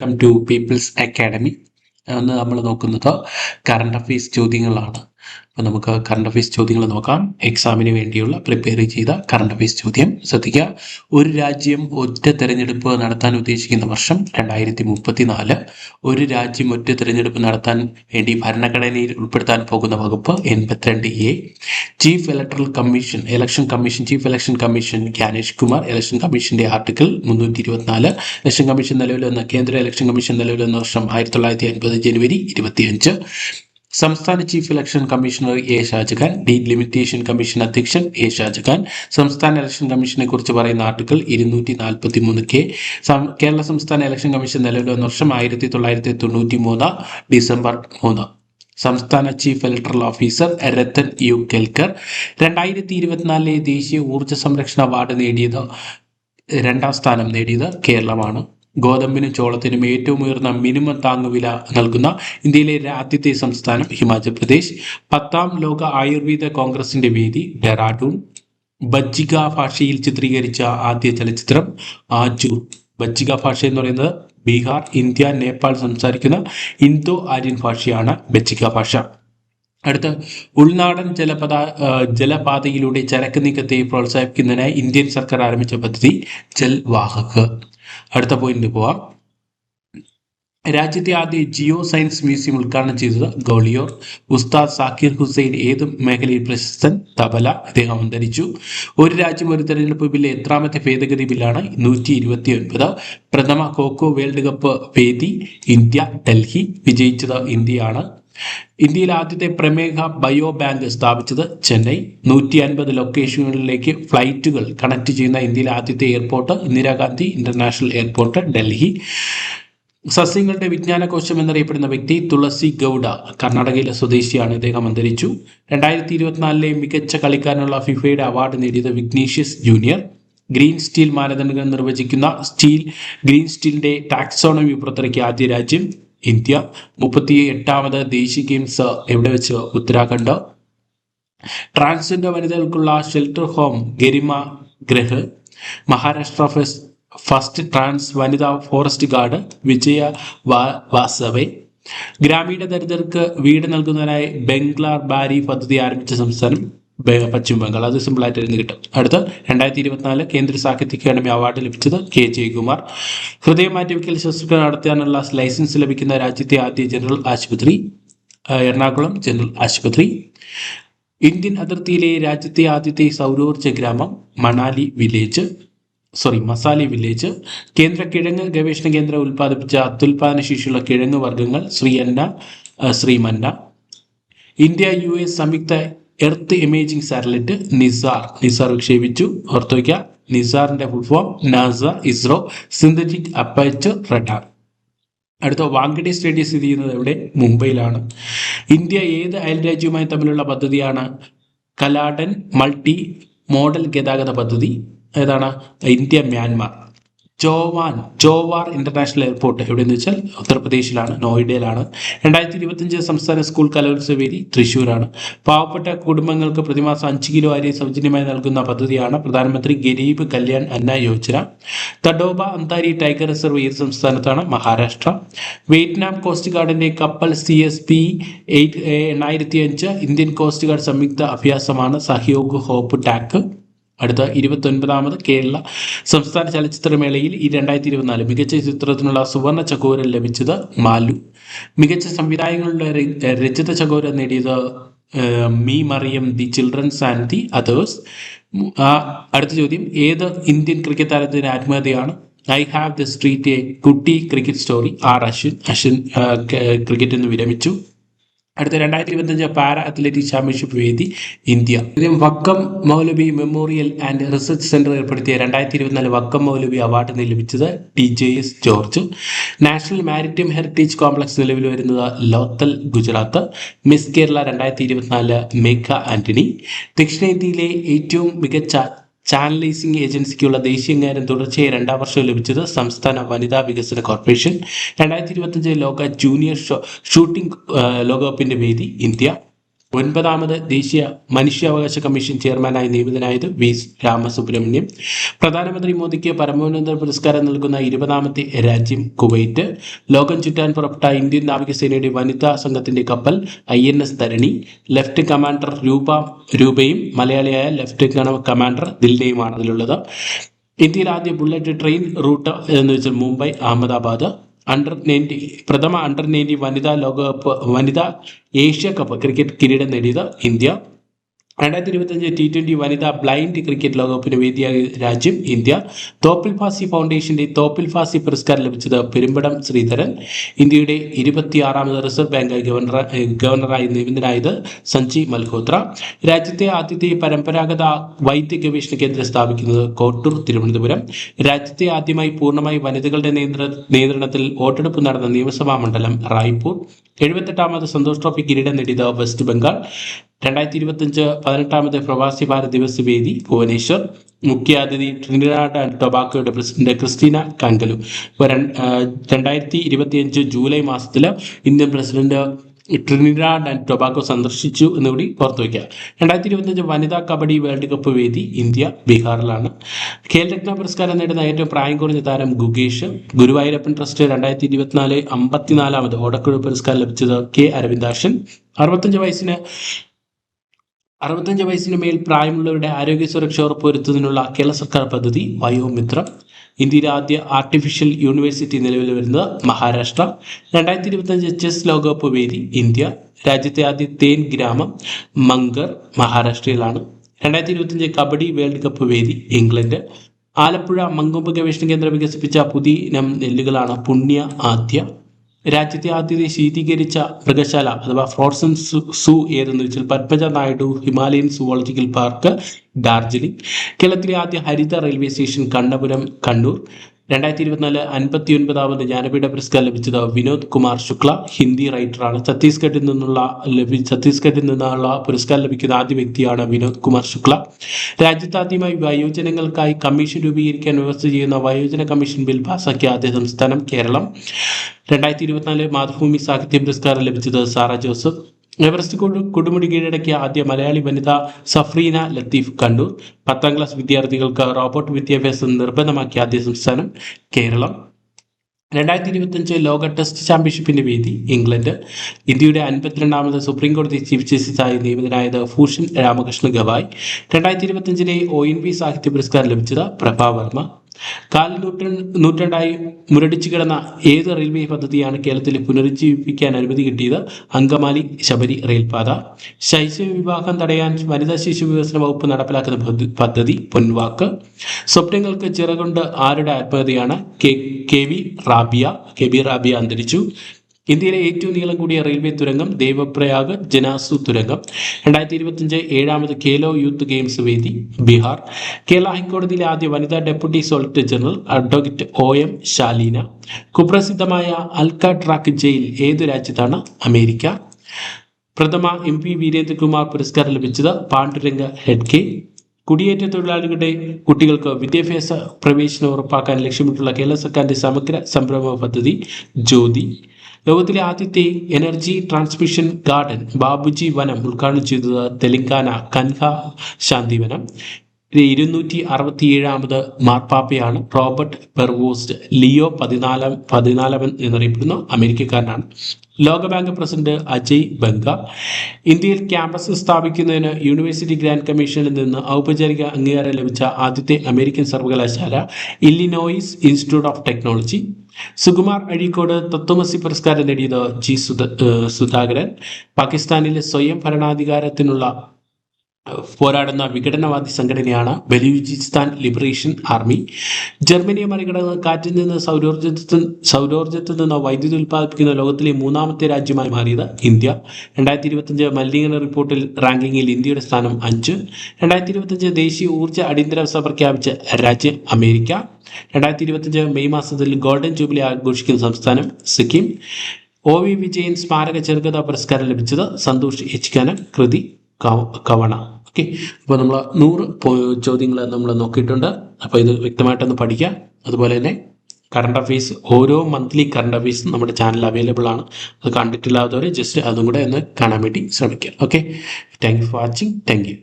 Welcome to people's academy ഇന്ന് നമ്മൾ നോക്കുന്നത് കറണ്ട് അഫയേഴ്സ് ചോദ്യങ്ങളാണ്. അപ്പോൾ നമുക്ക് കറണ്ട് അഫയേഴ്സ് ചോദ്യങ്ങൾ നോക്കാം. എക്സാമിന് വേണ്ടിയുള്ള പ്രിപ്പയർ ചെയ്ത കറണ്ട് അഫയേഴ്സ് ചോദ്യം. ശ്രദ്ധിക്കുക. ഒരു രാജ്യം ഒറ്റ തെരഞ്ഞെടുപ്പ് നടത്താൻ ഉദ്ദേശിക്കുന്ന വർഷം രണ്ടായിരത്തി മുപ്പത്തി നാല് ഒരു രാജ്യം ഒറ്റ തെരഞ്ഞെടുപ്പ് നടത്താൻ വേണ്ടി ഭരണഘടനയിൽ ഉൾപ്പെടുത്താൻ പോകുന്ന വകുപ്പ് എൺപത്തിരണ്ട് A chief electoral commission election commission chief election commission Gyanesh Kumar election കമ്മീഷന്റെ ആർട്ടിക്കിൾ മുന്നൂറ്റി ഇരുപത്തിനാല് ഇലക്ഷൻ കമ്മീഷൻ നിലവിൽ വന്ന കേന്ദ്ര ഇലക്ഷൻ കമ്മീഷൻ നിലവിൽ വന്ന വർഷം ആയിരത്തി തൊള്ളായിരത്തി അൻപത് ജനുവരി ഇരുപത്തിയഞ്ച്. സംസ്ഥാന chief election commissioner A Shajahan delimitation commission അധ്യക്ഷൻ എ ഷാജഹാൻ സംസ്ഥാന ഇലക്ഷൻ കമ്മീഷനെ കുറിച്ച് പറയുന്ന ആർട്ടിക്കിൾ ഇരുന്നൂറ്റി നാൽപ്പത്തി മൂന്ന് കെ കേരള സംസ്ഥാന ഇലക്ഷൻ കമ്മീഷൻ നിലവിൽ വന്ന വർഷം ആയിരത്തി തൊള്ളായിരത്തി തൊണ്ണൂറ്റി മൂന്ന് ഡിസംബർ മൂന്ന്. സംസ്ഥാന chief electoral officer Rathan U Kelkar. രണ്ടായിരത്തി ഇരുപത്തിനാലിലെ ദേശീയ ഊർജ സംരക്ഷണ അവാർഡ് നേടിയത് രണ്ടാം സ്ഥാനം നേടിയത് കേരളമാണ്. ഗോതമ്പിനും ചോളത്തിനും ഏറ്റവും ഉയർന്ന മിനിമം താങ്ങുവില നൽകുന്ന ഇന്ത്യയിലെ ആദ്യത്തെ സംസ്ഥാനം ഹിമാചൽ പ്രദേശ്. പത്താം ലോക ആയുർവേദ കോൺഗ്രസിന്റെ വേദി ഡെറാഡൂൺ. ബജ്ജിക ഭാഷയിൽ ചിത്രീകരിച്ച ആദ്യ ചലച്ചിത്രം ആജു. ബജ്ജിക ഭാഷ എന്ന് പറയുന്നത് ബീഹാർ ഇന്ത്യ നേപ്പാൾ സംസാരിക്കുന്ന ഇന്തോ ആര്യൻ ഭാഷയാണ് ബജ്ജിക ഭാഷ. അടുത്ത ഉൾനാടൻ ജലപദ ജലപാതയിലൂടെ ചരക്ക് നീക്കത്തെ പ്രോത്സാഹിപ്പിക്കുന്നതിനായി ഇന്ത്യൻ സർക്കാർ ആരംഭിച്ച പദ്ധതി ജൽ വാഹക്. അടുത്ത പോയിന്റ് പോവാം. രാജ്യത്തെ ആദ്യ ജിയോ സയൻസ് മ്യൂസിയം ഉദ്ഘാടനം ചെയ്തത് ഗോളിയോർ. ഉസ്താദ് സാക്കിർ ഹുസൈൻ ഏത് മേഖലയിൽ പ്രശസ്തൻ. തബല അദ്ദേഹം അന്തരിച്ചു. ഒരു രാജ്യം ഒരു തെരഞ്ഞെടുപ്പ് ബില്ല് എത്രാമത്തെ ഭേദഗതി ബില്ലാണ്? നൂറ്റി ഇരുപത്തി ഒൻപത് പ്രഥമ കോക്കോ വേൾഡ് കപ്പ് വേദി ഇന്ത്യ ഡൽഹി വിജയിച്ചത് ഇന്ത്യയാണ്. ഇന്ത്യയിലെ ആദ്യത്തെ പ്രമേഹ ബയോ ബാങ്ക് സ്ഥാപിച്ചത് ചെന്നൈ. നൂറ്റി അൻപത് ലൊക്കേഷനുകളിലേക്ക് ഫ്ലൈറ്റുകൾ കണക്ട് ചെയ്യുന്ന ഇന്ത്യയിലെ ആദ്യത്തെ airport Indira Gandhi international airport Delhi. സസ്യങ്ങളുടെ വിജ്ഞാനകോശം എന്നറിയപ്പെടുന്ന വ്യക്തി തുളസി ഗൗഡ കർണാടകയിലെ സ്വദേശിയാണ്. ഇദ്ദേഹം അന്തരിച്ചു. രണ്ടായിരത്തി ഇരുപത്തിനാലിലെ മികച്ച കളിക്കാരനുള്ള ഫിഫയുടെ അവാർഡ് നേടിയത് വിഗ്നീഷ്യസ് ജൂനിയർ. ഗ്രീൻ സ്റ്റീൽ മാനദണ്ഡങ്ങൾ നിർവചിക്കുന്ന സ്റ്റീൽ ഗ്രീൻ സ്റ്റീലിന്റെ ടാക്സോണമി പുറത്തിറക്കിയ ആദ്യ രാജ്യം. ഇന്ത്യ. മുപ്പത്തി എട്ടാമത് ദേശീയ ഗെയിംസ് എവിടെ വെച്ച്? Uttarakhand. Transgender വനിതകൾക്കുള്ള shelter home Garima Greh Maharashtra first trans വനിതാ ഫോറസ്റ്റ് ഗാർഡ് വിജയ വാസവെ. ഗ്രാമീണ ദരിദ്രർക്ക് വീട് നൽകുന്നതിനായി ബംഗ്ലാർ ബാരി പദ്ധതി ആരംഭിച്ച സംസ്ഥാനം. പശ്ചിമ ബംഗാൾ. അത് സിമ്പിളായിട്ട് എഴുതി കിട്ടും. അടുത്ത് രണ്ടായിരത്തി ഇരുപത്തിനാല് കേന്ദ്ര സാഹിത്യ അക്കാദമി അവാർഡ് ലഭിച്ചത് കെ ജയകുമാർ. ഹൃദയ മാറ്റിവെക്കൽ ശസ്ത്രക്രിയ നടത്താനുള്ള ലൈസൻസ് ലഭിക്കുന്ന രാജ്യത്തെ ആദ്യ ജനറൽ ആശുപത്രി എറണാകുളം ജനറൽ ആശുപത്രി. ഇന്ത്യൻ അതിർത്തിയിലെ രാജ്യത്തെ ആദ്യത്തെ സൗരോർജ ഗ്രാമം Manali village sorry Masali village കേന്ദ്ര കിഴങ്ങ് ഗവേഷണ കേന്ദ്രം ഉൽപ്പാദിപ്പിച്ച അത്യുൽപാദന ശേഷിയുള്ള കിഴങ്ങ് വർഗങ്ങൾ ശ്രീയന്ന ശ്രീമന്ന ഇന്ത്യ യു എസ് സംയുക്ത earth imaging satellite NISAR NISAR വിക്ഷേപിച്ചു. ഓർത്തു വയ്ക്കുക. നിസാറിന്റെ full form NASA ISRO synthetic aperture radar അടുത്ത വാങ്കഡെ സ്റ്റേഡിയം സ്ഥിതി ചെയ്യുന്നത് എവിടെ? മുംബൈയിലാണ്. ഇന്ത്യ ഏത് അയൽ രാജ്യവുമായി തമ്മിലുള്ള പദ്ധതിയാണ്? കലാടൻ മൾട്ടി മോഡൽ ഗതാഗത പദ്ധതി. ഏതാണ്? India Myanmar. Joan Jewar international airport എവിടെയെന്ന് വെച്ചാൽ ഉത്തർപ്രദേശിലാണ് നോയിഡയിലാണ്. രണ്ടായിരത്തി ഇരുപത്തിയഞ്ച് സംസ്ഥാന സ്കൂൾ കലോത്സവ വേദി തൃശ്ശൂരാണ്. പാവപ്പെട്ട കുടുംബങ്ങൾക്ക് പ്രതിമാസം അഞ്ച് കിലോ അരി സൗജന്യമായി നൽകുന്ന പദ്ധതിയാണ് പ്രധാനമന്ത്രി ഗരീബ് കല്യാൺ അന്ന യോജന. തഡോബ അന്താരി ടൈഗർ റിസർവ് ഏത് സംസ്ഥാനത്താണ് മഹാരാഷ്ട്ര. വിയറ്റ്നാം കോസ്റ്റ് ഗാർഡിന്റെ കപ്പൽ സി എസ് പി എയ്റ്റ് എണ്ണായിരത്തി അഞ്ച് ഇന്ത്യൻ കോസ്റ്റ് ഗാർഡ് സംയുക്ത അഭ്യാസമാണ് സഹയോഗ് ഹോപ്പ് ടാക്ക് അടുത്ത ഇരുപത്തൊൻപതാമത് കേരള സംസ്ഥാന ചലച്ചിത്രമേളയിൽ ഈ രണ്ടായിരത്തി ഇരുപത്തിനാല് മികച്ച ചിത്രത്തിനുള്ള സുവർണ ചകോരം ലഭിച്ചത് മാലു. മികച്ച സംവിധായകങ്ങളുടെ രചിത ചകോരം നേടിയത് me Maryam the children's and the others. അടുത്ത ചോദ്യം ഏത് ഇന്ത്യൻ ക്രിക്കറ്റ് താരത്തിന് ആത്മഹത്യയാണ്? I have the street a kutti cricket story. R Ashwin Ashwin cricket എന്ന് വിരമിച്ചു. അടുത്ത രണ്ടായിരത്തി ഇരുപത്തഞ്ച് പാരാ അത്ലറ്റിക് ചാമ്പ്യൻഷിപ്പ് വേദി ഇന്ത്യ. ഇതും Vakkom Moulavi memorial and research centre ഏർപ്പെടുത്തിയ രണ്ടായിരത്തി ഇരുപത്തിനാല് വക്കം മൗലബി അവാർഡ് ലഭിച്ചത് T J S George. National maritime heritage complex നിലവിൽ വരുന്നത് ലോത്തൽ ഗുജറാത്ത്. മിസ് കേരള രണ്ടായിരത്തി ഇരുപത്തിനാല് മേഘ ആന്റണി. ദക്ഷിണേന്ത്യയിലെ ഏറ്റവും മികച്ച ചാനലൈസിംഗ് ഏജൻസിക്കുള്ള ദേശീയ അംഗീകാരം തുടർച്ചയായി രണ്ടാം വർഷം ലഭിച്ചത് സംസ്ഥാന വനിതാ വികസന കോർപ്പറേഷൻ. രണ്ടായിരത്തി ഇരുപത്തഞ്ച് ലോക ജൂനിയർ ഷൂട്ടിംഗ് ലോകകപ്പിന്റെ വേദി ഇന്ത്യ. ഒൻപതാമത് ദേശീയ മനുഷ്യാവകാശ കമ്മീഷൻ ചെയർമാനായി നിയമിതനായത് വി രാമസുബ്രഹ്മണ്യം. പ്രധാനമന്ത്രി മോദിക്ക് പരമോന്നത പുരസ്കാരം നൽകുന്ന ഇരുപതാമത്തെ രാജ്യം കുവൈറ്റ്. ലോകം ചുറ്റാൻ പുറപ്പെട്ട ഇന്ത്യൻ നാവികസേനയുടെ വനിതാ സംഘത്തിന്റെ കപ്പൽ I N S Dharini. Left commander Roopa രൂപയും മലയാളിയായ ലെഫ്റ്റ് കമാൻഡർ ദിൽനയുമാണ് അതിലുള്ളത്. ഇന്ത്യയിൽ ആദ്യ ബുള്ളറ്റ് ട്രെയിൻ റൂട്ട് എന്ന് വെച്ചാൽ മുംബൈ അഹമ്മദാബാദ്. അണ്ടർ നയന്റി പ്രഥമ അണ്ടർ നയന്റി വനിതാ ലോകകപ്പ് വനിതാ ഏഷ്യ കപ്പ് ക്രിക്കറ്റ് കിരീടം നേടിയത് ഇന്ത്യ. രണ്ടായിരത്തി ഇരുപത്തഞ്ച് ടി ട്വന്റി വനിതാ ബ്ലൈൻഡ് ക്രിക്കറ്റ് ലോകകപ്പിന് വേദിയായ രാജ്യം ഇന്ത്യ. തോപ്പിൽ ഫാസി ഫൗണ്ടേഷന്റെ തോപ്പിൽ ഫാസി പുരസ്കാരം ലഭിച്ചത് പെരുമ്പടം ശ്രീധരൻ. ഇന്ത്യയുടെ ഇരുപത്തിയാറാമത് റിസർവ് ബാങ്ക് ഗവർണർ ഗവർണറായി നിയമിതനായത് സഞ്ജി മൽഹോത്ര. രാജ്യത്തെ ആദ്യത്തെ പരമ്പരാഗത വൈദ്യ ഗവേഷണ കേന്ദ്രം സ്ഥാപിക്കുന്നത് കോട്ടൂർ തിരുവനന്തപുരം. രാജ്യത്തെ ആദ്യമായി പൂർണമായി വനിതകളുടെ നിയന്ത്ര നിയന്ത്രണത്തിൽ വോട്ടെടുപ്പ് നടന്ന നിയമസഭാ മണ്ഡലം റായ്പൂർ. എഴുപത്തെട്ടാമത് സന്തോഷ് ട്രോഫി കിരീടം നേടിയത് വെസ്റ്റ് ബംഗാൾ. രണ്ടായിരത്തി ഇരുപത്തഞ്ച് പതിനെട്ടാമത് പ്രവാസി ഭാരത് ദിവസ് വേദി ഭുവനേശ്വർ. മുഖ്യാതിഥി ട്രിനിഡാഡ് ആൻഡ് ടൊബാക്കോയുടെ പ്രസിഡന്റ് ക്രിസ്റ്റീന കാങ്കലു ഇപ്പോൾ രണ്ടായിരത്തി ഇരുപത്തിയഞ്ച് ജൂലൈ മാസത്തിൽ Indian president Trinidad and Tobago സന്ദർശിച്ചു എന്നുകൂടി ഓർത്തു വയ്ക്കുക രണ്ടായിരത്തി ഇരുപത്തഞ്ച് വനിതാ കബഡി വേൾഡ് കപ്പ് വേദി ഇന്ത്യ ബീഹാറിലാണ്. ഖേൽരത്ന പുരസ്കാരം നേടുന്ന ഏറ്റവും പ്രായം കുറഞ്ഞ താരം ഗുഗേഷ് ഗുരുവായൂരപ്പൻ ട്രസ്റ്റ് രണ്ടായിരത്തി ഇരുപത്തിനാല് അമ്പത്തിനാലാമത് ഓടക്കുഴ പുരസ്കാരം ലഭിച്ചത് കെ അരവിന്ദാക്ഷൻ അറുപത്തഞ്ച് വയസ്സിന് അറുപത്തഞ്ച് വയസ്സിന് മേൽ പ്രായമുള്ളവരുടെ ആരോഗ്യ സുരക്ഷ ഉറപ്പുവരുത്തുന്നതിനുള്ള കേരള സർക്കാർ പദ്ധതി വയോമിത്രം. ഇന്ത്യയിലെ ആദ്യ ആർട്ടിഫിഷ്യൽ യൂണിവേഴ്സിറ്റി നിലവിൽ വരുന്നത് മഹാരാഷ്ട്ര. രണ്ടായിരത്തി ഇരുപത്തഞ്ച് ചെസ് ലോകകപ്പ് വേദി ഇന്ത്യ. രാജ്യത്തെ ആദ്യ തേൻ ഗ്രാമം മങ്കർ മഹാരാഷ്ട്രയിലാണ്. രണ്ടായിരത്തി ഇരുപത്തഞ്ച് കബഡി വേൾഡ് കപ്പ് വേദി ഇംഗ്ലണ്ട്. ആലപ്പുഴ മങ്കൊമ്പ് ഗവേഷണ കേന്ദ്രം വികസിപ്പിച്ച പുതിയ ഇനം നെല്ലുകളാണ് പുണ്യ ആദ്യ രാജ്യത്തെ ആദ്യത്തെ ശീതീകരിച്ച മൃഗശാല അഥവാ ഫ്രോസൺ സൂ ഏതെന്ന് വെച്ചാൽ Padmaja Naidu Himalayan zoological park Darjeeling. കേരളത്തിലെ ആദ്യ ഹരിത റെയിൽവേ സ്റ്റേഷൻ കണ്ണപുരം കണ്ണൂർ. രണ്ടായിരത്തി ഇരുപത്തിനാല് അൻപത്തി ഒൻപതാമത് ജ്ഞാനപീഠ പുരസ്കാരം ലഭിച്ചത് വിനോദ് കുമാർ ശുക്ല ഹിന്ദി റൈറ്ററാണ്. ഛത്തീസ്ഗഡിൽ നിന്നുള്ള ലഭി ഛത്തീസ്ഗഡിൽ നിന്നുള്ള പുരസ്കാരം ലഭിക്കുന്ന ആദ്യ വ്യക്തിയാണ് വിനോദ് കുമാർ ശുക്ല. രാജ്യത്താദ്യമായി വയോജനങ്ങൾക്കായി കമ്മീഷൻ രൂപീകരിക്കാൻ വ്യവസ്ഥ ചെയ്യുന്ന വയോജന കമ്മീഷൻ ബിൽ പാസാക്കിയ ആദ്യ സംസ്ഥാനം കേരളം. രണ്ടായിരത്തി ഇരുപത്തിനാല് മാതൃഭൂമി സാഹിത്യ പുരസ്കാരം ലഭിച്ചത് സാറ ജോസഫ്. എവറസ്റ്റ് കൊടുമുടി കീഴടക്കിയ ആദ്യ മലയാളി വനിത സഫ്രീന ലത്തീഫ് കണ്ണൂർ പത്താം ക്ലാസ് വിദ്യാർത്ഥികൾക്ക് റോബോട്ട് വിദ്യാഭ്യാസം നിർബന്ധമാക്കിയ ആദ്യ സംസ്ഥാനം കേരളം. രണ്ടായിരത്തി ഇരുപത്തഞ്ച് ലോക ടെസ്റ്റ് ചാമ്പ്യൻഷിപ്പിന്റെ വേദി ഇംഗ്ലണ്ട്. ഇന്ത്യയുടെ അൻപത്തിരണ്ടാമത് സുപ്രീം കോടതി ചീഫ് ജസ്റ്റിസായി നിയമിതനായത് ഭൂഷൺ രാമകൃഷ്ണ ഗവായ്. രണ്ടായിരത്തി ഇരുപത്തഞ്ചിലെ ഒ എൻ വി സാഹിത്യ പുരസ്കാരം ലഭിച്ചത് പ്രഭാവർമ്മ കാൽ നൂറ്റാണ്ട് നൂറ്റാണ്ടായി മുരടിച്ചു കിടന്ന ഏത് റെയിൽവേ പദ്ധതിയാണ് കേരളത്തിൽ പുനരുജ്ജീവിപ്പിക്കാൻ അനുമതി കിട്ടിയത്? അങ്കമാലി ശബരി റെയിൽപാത. ശൈശവ വിവാഹം തടയാൻ വനിതാ ശിശു വികസന വകുപ്പ് നടപ്പിലാക്കുന്ന പദ്ധതി പൊൻവാക്ക്. സ്വപ്നങ്ങൾക്ക് ചിറകൊണ്ട് ആരുടെ ആത്മഹത്യയാണ്? K K V Rabiya K V Rabiya അന്തരിച്ചു. ഇന്ത്യയിലെ ഏറ്റവും നീളം കൂടിയ റെയിൽവേ തുരങ്കം ദേവപ്രയാഗ് ജനാസു തുരങ്കം. രണ്ടായിരത്തി ഇരുപത്തിയഞ്ച് ഏഴാമത് ഖേലോ യൂത്ത് ഗെയിംസ് വേദി ബീഹാർ. കേരള ഹൈക്കോടതിയിലെ ആദ്യ വനിതാ deputy solicitor general advocate O M Shaleena. കുപ്രസിദ്ധമായ Alcatraz jail ഏതു രാജ്യത്താണ്? അമേരിക്ക. പ്രഥമ എം പി വീരേന്ദ്രകുമാർ പുരസ്കാരം ലഭിച്ചത് പാണ്ഡുരംഗ ഹെഡ്കെ കുടിയേറ്റ തൊഴിലാളികളുടെ കുട്ടികൾക്ക് വിദ്യാഭ്യാസ പ്രവേശനം ഉറപ്പാക്കാൻ ലക്ഷ്യമിട്ടുള്ള കേരള സർക്കാരിന്റെ സമഗ്ര സംരംഭ പദ്ധതി ജ്യോതി. ലോകത്തിലെ ആദ്യത്തെ എനർജി ട്രാൻസ്മിഷൻ ഗാർഡൻ ബാബുജി വനം ഉദ്ഘാടനം ചെയ്തത് തെലങ്കാന കൻഹ ശാന്തിവനം ഇരുന്നൂറ്റി അറുപത്തി ഏഴാമത് മാർപ്പാപ്പയാണ്. റോബർട്ട് പെർവോസ്റ്റ് ലിയോ പതിനാലാം പതിനാലാമൻ എന്നറിയപ്പെടുന്ന അമേരിക്കക്കാരനാണ്. ലോകബാങ്ക് പ്രസിഡന്റ് അജയ് ബംഗ. ഇന്ത്യയിൽ ക്യാമ്പസ് സ്ഥാപിക്കുന്നതിന് യൂണിവേഴ്സിറ്റി ഗ്രാൻഡ് കമ്മീഷനിൽ നിന്ന് ഔപചാരിക അംഗീകാരം ലഭിച്ച ആദ്യത്തെ അമേരിക്കൻ സർവകലാശാല Illinois institute of technology. Sukumar Azhikode Tatvamasi പുരസ്കാരം നേടിയത് ജി സുധ സുധാകരൻ. പാകിസ്ഥാനിലെ സ്വയം ഭരണാധികാരത്തിനുള്ള പോരാടുന്ന വിഘടനവാദി സംഘടനയാണ് ബലൂചിസ്ഥാൻ ലിബറേഷൻ ആർമി. ജർമ്മനിയെ മറികടന്ന് കാറ്റിൽ നിന്ന് സൗരോർജത്തിൽ സൗരോർജത്തിൽ നിന്ന് വൈദ്യുതി ഉൽപ്പാദിപ്പിക്കുന്ന ലോകത്തിലെ മൂന്നാമത്തെ രാജ്യമായി മാറിയത് ഇന്ത്യ. രണ്ടായിരത്തി ഇരുപത്തഞ്ച് മലിനീകരണ റിപ്പോർട്ടിൽ റാങ്കിങ്ങിൽ ഇന്ത്യയുടെ സ്ഥാനം അഞ്ച്. രണ്ടായിരത്തി ഇരുപത്തഞ്ച് ദേശീയ ഊർജ അടിയന്തരാവസ്ഥ പ്രഖ്യാപിച്ച രാജ്യം അമേരിക്ക. രണ്ടായിരത്തി ഇരുപത്തഞ്ച് മെയ് മാസത്തിൽ ഗോൾഡൻ ജൂബിലി ആഘോഷിക്കുന്ന സംസ്ഥാനം സിക്കിം. ഒ വി വിജയൻ സ്മാരക ചെറുകഥാ പുരസ്കാരം ലഭിച്ചത് സന്തോഷ് എച്ച്. കനം കൃതി കവണ. ഓക്കെ അപ്പോൾ നമ്മൾ നൂറ് ചോദ്യങ്ങൾ നമ്മൾ നോക്കിയിട്ടുണ്ട്. അപ്പോൾ ഇത് വ്യക്തമായിട്ടൊന്ന് പഠിക്കുക അതുപോലെ തന്നെ കറണ്ട് അഫയേഴ്സ് ഓരോ മന്ത്ലി കറണ്ട് അഫെയർസ് നമ്മുടെ ചാനൽ അവൈലബിൾ ആണ്. അത് കണ്ടിട്ടില്ലാത്തവർ ജസ്റ്റ് അതും കൂടെ ഒന്ന് കാണാൻ വേണ്ടി ശ്രമിക്കുക. Okay thank you for watching thank you